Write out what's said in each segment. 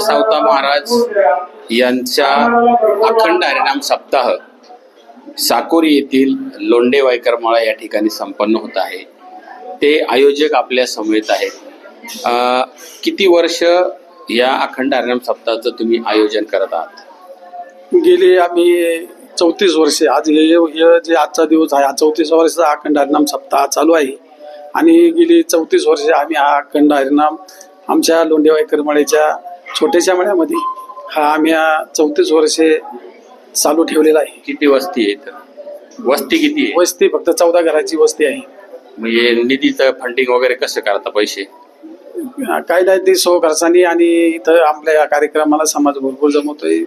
संत सावता महाराज यांच्या अखंड हरिनाम सप्ताह साकोरी येथील लोंढे वायकरमाळा या ठिकाणी संपन्न होत आहे. ते आयोजक आपल्या समवेत आहेत. किती वर्ष या अखंड हरिनाम सप्ताहाचं तुम्ही आयोजन करत आहात? गेली आम्ही चौतीस वर्षे. आज हे जे आजचा दिवस आहे हा चौतीस वर्षाचा अखंड हरिनाम सप्ताह चालू आहे. आणि गेली चौतीस वर्षे आम्ही हा अखंड हरिनाम आमच्या लोंढेवाई करमाळेच्या छोट्याशा मळ्यामध्ये हा आम्ही चौतीस वर्षे चालू ठेवलेला आहे. किती वस्ती आहे इथं वस्ती किती आहे? वस्ती फक्त चौदा घराची वस्ती आहे. म्हणजे निधीचं फंडिंग वगैरे कसं करता पैसे? काय नाही ते सो खर्चानी आणि इथं आपल्या या कार्यक्रमाला समाज भरपूर जमवतोय.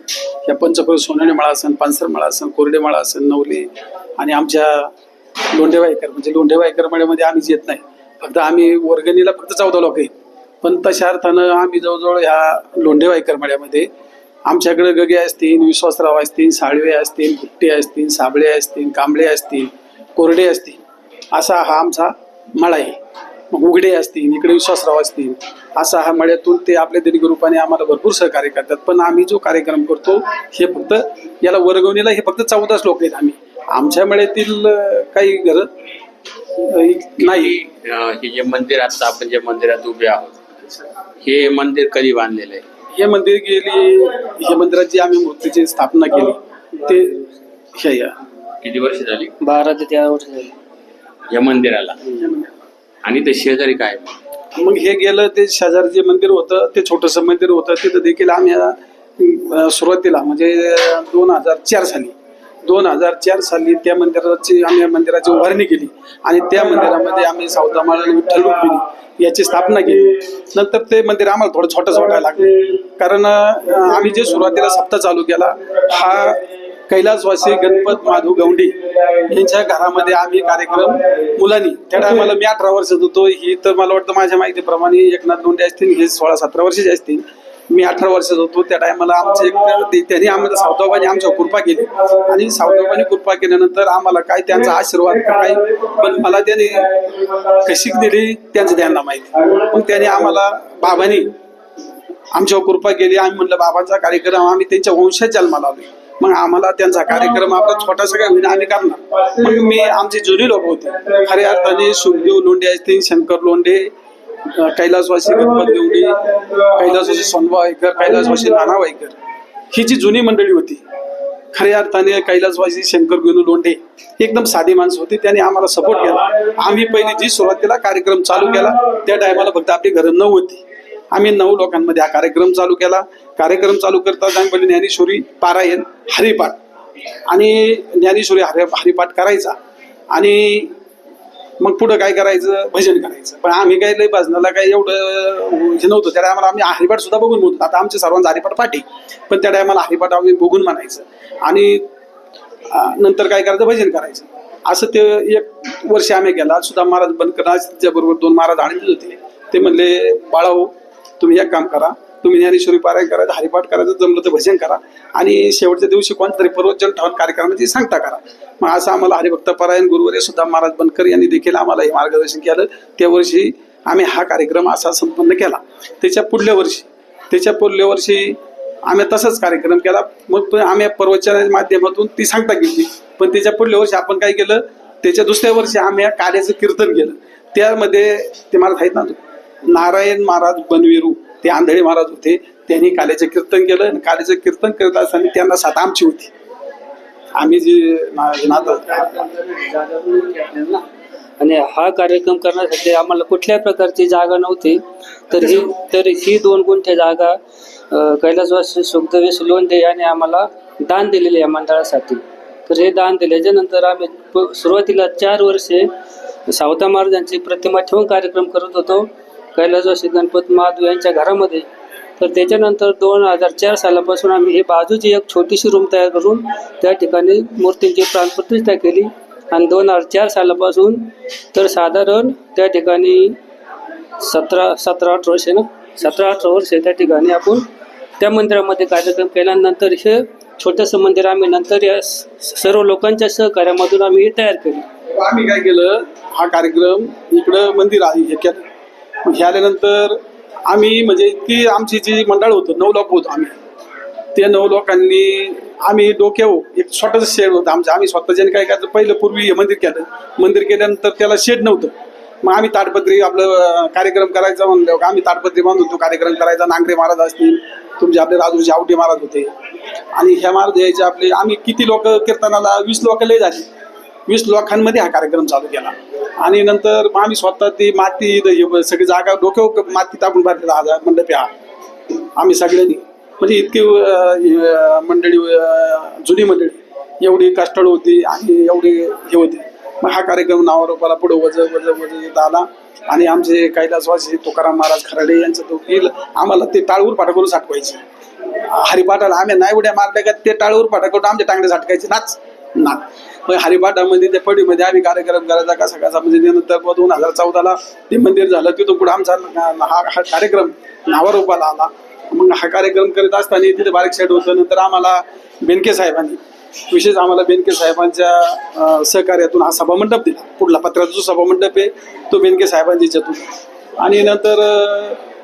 या पंचकृत सोनवणे मळा असेल पानसर मळा असेल कोरडे मळा असेल नवली आणि आमच्या लोंढेवाईकर. म्हणजे लोंढेवाईकर मळ्यामध्ये आम्हीच येत नाही. फक्त आम्ही वर्गणीला फक्त चौदा लोक आहेत. पण तशा अर्थानं आम्ही जवळजवळ ह्या लोंढेवाईकर मळ्यामध्ये आमच्याकडे गगे असतील विश्वासराव असतील साळवे असतील गुट्टे असतील साबळे असतील कांबळे असतील कोरडे असतील असा हा आमचा मळा आहे. मग उघडे असतील इकडे विश्वासराव असतील असा हा मळ्यातून ते आपल्या दीर्घ रूपाने आम्हाला भरपूर सहकार्य करतात. पण आम्ही जो कार्यक्रम करतो हे फक्त याला वर्गवणीला हे फक्त चौदाच लोक आहेत आम्ही. आमच्या मळ्यातील काही गरज नाही. हे जे मंदिर आता आपण जे मंदिरात उभे आहोत हे मंदिर कधी बांधलेलं आहे? हे मंदिर गेली हे मंदिराची आम्ही मूर्तीची स्थापना केली. ते हे या. किती वर्ष झाली? बारा ते तेरा वर्ष झाली. या मंदिराला. आणि ते शेजारी काय? मग हे गेलं ते शेजारी जे मंदिर होतं ते छोटंसं मंदिर होतं. तिथं देखील आम्ही अं, सुरुवातीला म्हणजे दोन हजार चार साली दोन हजार चार साली त्या मंदिराची आम्ही या मंदिराची उभारणी केली. आणि त्या मंदिरामध्ये आम्ही सावतामाळ विठ्ठल रुक्मिणी याची स्थापना केली. नंतर ते मंदिर आम्हाला थोडं छोटंसं वाटायला लागलं. कारण आम्ही जे सुरुवातीला सप्ताह चालू केला हा कैलासवासी गणपत माधू गवंडी यांच्या घरामध्ये आम्ही कार्यक्रम मुलांनी त्या टायमाला मी अठरा वर्षात होतो. ही तर मला वाटतं माझ्या माहितीप्रमाणे एकनाथ लोंढे असतील हे सोळा सतरा वर्षाचे असतील. मी अठरा वर्षाचा होतो. त्या टायमाला आमचे एक त्यांनी आम्हाला सावताबानी आमच्यावर कृपा केली. आणि सावताबानी कृपा केल्यानंतर आम्हाला काय त्यांचा आशीर्वाद काय पण मला त्याने कशी दिली त्यांचं त्यांना माहिती. मग त्याने आम्हाला बाबांनी आमच्यावर कृपा केली. आम्ही म्हणलं बाबांचा कार्यक्रम आम्ही त्यांच्या वंशात जन्माला आलो मग आम्हाला त्यांचा कार्यक्रम आपला छोटासा काय होईना आम्ही करणार. मग मी आमचे जुनी लोक होते. खऱ्या अर्थाने सुखदेव लोंढे असतील शंकर लोंढे कैलासवासी गणपत देवडे कैलासवासी सोनवा वायकर कैलासवासी नाना वायकर ही जी जुनी मंडळी होती खऱ्या अर्थाने कैलासवासी शंकर गुरु लोंढे एकदम साधी माणसं होती त्यांनी आम्हाला सपोर्ट केला. आम्ही पहिले जी सुरुवातीला कार्यक्रम चालू केला त्या टायमाला फक्त आपली घरं नऊ होती. आम्ही नऊ लोकांमध्ये हा कार्यक्रम चालू केला. कार्यक्रम चालू करता आम्ही पहिले ज्ञानेश्वरी पारायण हरिपाठ. आणि ज्ञानेश्वरी हरि हरिपाठ करायचा. आणि मग पुढं काय करायचं? भजन करायचं. पण आम्ही काय लय भजनाला काय एवढं हे नव्हतं. त्या टायमाला आम्ही हरिपाठ सुद्धा बघून म्हणतो आता आमचे सर्वांचा हरिपाठ पाठी. पण त्या टायमाला हरिपाठ आम्ही बघून म्हणायचं. आणि नंतर काय करायचं? भजन करायचं. असं ते एक वर्ष आम्ही गेला सुद्धा महाराज बनकर बरोबर दोन महाराज आणले होते. ते म्हणले बाळाओ तुम्ही एक काम करा. तुम्ही ज्ञानेश्वरी पारायण करायचं हरिपाठ करायचं जमलं तर भजन करा. आणि शेवटच्या दिवशी कोणत्या तरी पर्वजन ठेवून कार्यक्रमाची सांगता करा. मग असं आम्हाला हरिभक्त पारायण गुरुवारी सुद्धा महाराज बनकर यांनी देखील आम्हाला हे मार्गदर्शन केलं. त्या वर्षी आम्ही हा कार्यक्रम असा संपन्न केला. त्याच्या पुढल्या वर्षी त्याच्या पुढल्या वर्षी आम्ही तसाच कार्यक्रम केला. मग आम्ही प्रवचनाच्या माध्यमातून ती सांगता गेली. पण त्याच्या पुढल्या वर्षी आपण काय केलं? त्याच्या दुसऱ्या वर्षी आम्ही या कार्याचं कीर्तन केलं. त्यामध्ये ते मला आहेत ना नारायण महाराज बनविरू. ते आंधळे महाराज होते. त्यांनी काल्याचं कीर्तन केलं आणि काल्याचं कीर्तन करत असताना त्यांना सात आमची होती. आम्ही जी ना- आणि हा कार्यक्रम करण्यासाठी आम्हाला कुठल्या प्रकारची जागा नव्हती. तर ही तर ही दोन गुंठे जागा कैलासवासी सुखदेवेश लोंढे यांनी आम्हाला दान दिलेले या मंडळासाठी. तर हे दान दिल्याच्या नंतर आम्ही प- सुरुवातीला चार वर्षे सावता महाराजांची प्रतिमा ठेवून कार्यक्रम करत होतो. कैलासवासी गणपत महादेव यांच्या घरामध्ये तर त्याच्यानंतर दोन हजार चार सालापासून आम्ही हे बाजूची एक छोटीशी रूम तयार करून त्या ठिकाणी मूर्तींची प्राणप्रतिष्ठा केली. आणि दोन हजार चार सालापासून तर साधारण त्या ठिकाणी सतरा सतरा अठरा वर्षे ना? सतरा अठरा वर्षे त्या ठिकाणी आपण त्या मंदिरामध्ये कार्यक्रम केल्यानंतर हे छोटंसं मंदिर आम्ही नंतर या स- सर्व लोकांच्या सहकार्यामधून आम्ही हे तयार केले. आम्ही काय केलं? हा कार्यक्रम इकडं मंदिर आहे मग हे आल्यानंतर आम्ही म्हणजे ती आमची जी मंडळ होतं नऊ लोक होतो आम्ही. ते नऊ लोकांनी आम्ही डोक्यावर एक छोटंसं शेड होतं. आमचं आम्ही स्वतःच्याने काय करायचं पहिलं पूर्वी हे मंदिर केलं. मंदिर केल्यानंतर त्याला शेड नव्हतं. मग आम्ही ताडपत्री आपलं कार्यक्रम करायचा म्हणलं. आम्ही ताडपत्री बांधून तो कार्यक्रम करायचा. नांगरे महाराज असतील तुमचे आपले राजूचे आवटे महाराज होते. आणि ह्या महाराज यायचे आपले आम्ही किती लोक कीर्तनाला वीस लोक लय झाली. वीस लोकांमध्ये हा कार्यक्रम चालू केला. आणि नंतर मग आम्ही स्वतः ती माती सगळी जागा डोक्यावर माती टाकून भरलेला हा मंडप हा. आम्ही सगळ्यांनी. म्हणजे इतकी मंडळी जुनी मंडळी. एवढी कष्टळ होती आणि एवढी हे होती. मग हा कार्यक्रम नावारोपाला पुढे वज वज वज येत आला. आणि आमचे कैलासवासी तुकाराम महाराज खराडे यांचं तो गिल आम्हाला ते टाळूर पाठा करून साठवायचे. हरिपाठाला आम्ही नाही उड्या मारल्या का ते टाळूर पाठा करून आमच्या टांगडे साठकायचे नाच. नाथ मग हरिपाठामध्ये त्या पडीमध्ये आम्ही कार्यक्रम करायचा कसा कसा म्हणजे त्यानंतर दोन हजार चौदाला ते मंदिर झालं तिथून पुढे आमचा हा हा कार्यक्रम नावारोपाला आला. मग हा कार्यक्रम करीत असताना तिथे बारीक साईड होतं नंतर आम्हाला बेनके साहेबांनी विशेष आम्हाला बेनके साहेबांच्या सहकार्यातून हा सभामंडप दिला. पुढला पत्राचा जो सभामंडप आहे तो बेनके साहेबांच्या याच्यातून. आणि नंतर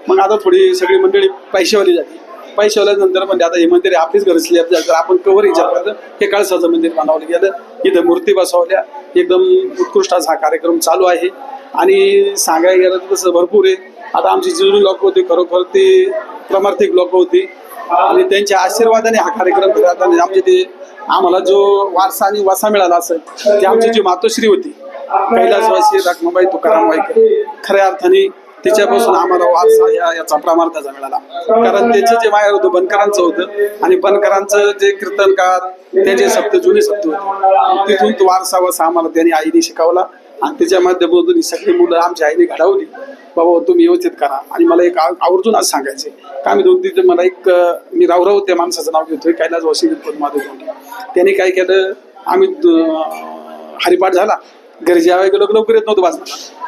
मग आता थोडी सगळी मंडळी पैशावाली झाली. पैशावाल्यानंतर म्हणजे आता हे मंदिर आपलीच गरजली तर आपण कवर विचार हे काळसाचं मंदिर बनवलं गेलं. इथं मूर्ती बसवल्या. एकदम उत्कृष्ट असा हा कार्यक्रम चालू आहे. आणि सांगायला गेलं तर तसं भरपूर आहे. आता आमची जुनी लोक होती खरोखर ती प्रमार्थिक लोक होती. आणि त्यांच्या आशीर्वादाने हा कार्यक्रम करत आणि आमचे ते आम्हाला जो वारसा आणि वासा मिळाला असेल ती आमची जी मातोश्री होती कैलासवासी रखमाबाई तुकाराम वाईकर खऱ्या अर्थाने तिच्यापासून आम्हाला वारसा या याचा प्रमार्थाचा मिळाला. कारण त्याचे जे माहेर होतं बनकरांचं होतं. आणि बनकरांचं जे कीर्तनकार त्याचे सप्त जुने सप्त होते. तिथून तो वारसा वसा आम्हाला त्यांनी आईने शिकवला. आणि त्याच्या माध्यमातून सगळी मुलं आमच्या आईने घडवली. बाबा तुम्ही व्यवस्थित करा. आणि मला एक आवर्जून आज सांगायचे का मी दोन तीन मला एक मी रावराव त्या माणसाचं नाव घेतोय कैलास वाशिंग माधव त्याने त्यांनी काय केलं? आम्ही हरिपाठ झाला. घरी जेवायला गेलो लवकर येत नव्हतं वाचनाला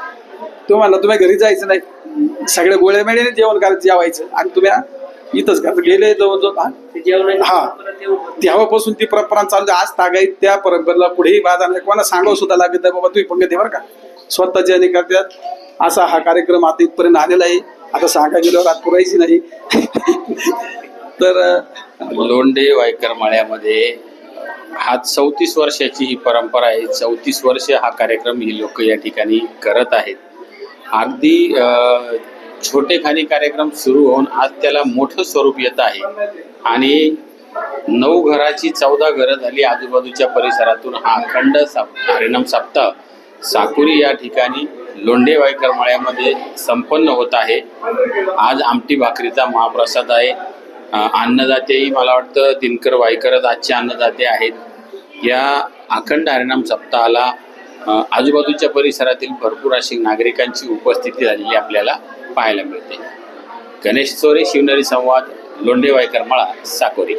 तो म्हणला तुम्ही घरी जायचं नाही. सगळ्या गोळ्या मेळ्याने जेवण करायचं जेवायचं. आणि तुम्ही इथंच का? गेले जवळजवळ हा? हा. तेव्हापासून ती परंपरा चालू आहे. आज तागायत त्या परंपरेला पुढेही बाधा नाही कोणा सांगावं सुद्धा लागत नाही बाबा तुम्ही पंगत बरं का? स्वतः ज्याने करतात. असा हा कार्यक्रम आता इथपर्यंत आलेला आहे. आता सांगा गेल्यावर आज पुरायची नाही. तर लोंढे वायकर माळ्यामध्ये हा चौतीस वर्षाची ही परंपरा आहे. चौतीस वर्ष हा कार्यक्रम ही लोक या ठिकाणी करत आहेत. अगदी अं, छोटेखानी कार्यक्रम सुरू होऊन आज त्याला मोठं स्वरूप येत आहे. आणि नऊ घराची चौदा घरं झाली आजूबाजूच्या परिसरातून. हा अखंड साप हरिणाम सप्ताह साकुरी या ठिकाणी लोंढे वायकर संपन्न होत आहे. आज आमटी भाकरीचा महाप्रसाद आहे. अन्नदातेही मला वाटतं दिनकर वायकरच आजचे अन्नदाते आहेत. या अखंड हरिणाम सप्ताहाला आजूबाजूच्या परिसरातील भरपूर अशी नागरिकांची उपस्थिती झालेली आपल्याला पाहायला मिळते. गणेश चोरे शिवनेरी संवाद लोंढेवायकर मळा साकोरी.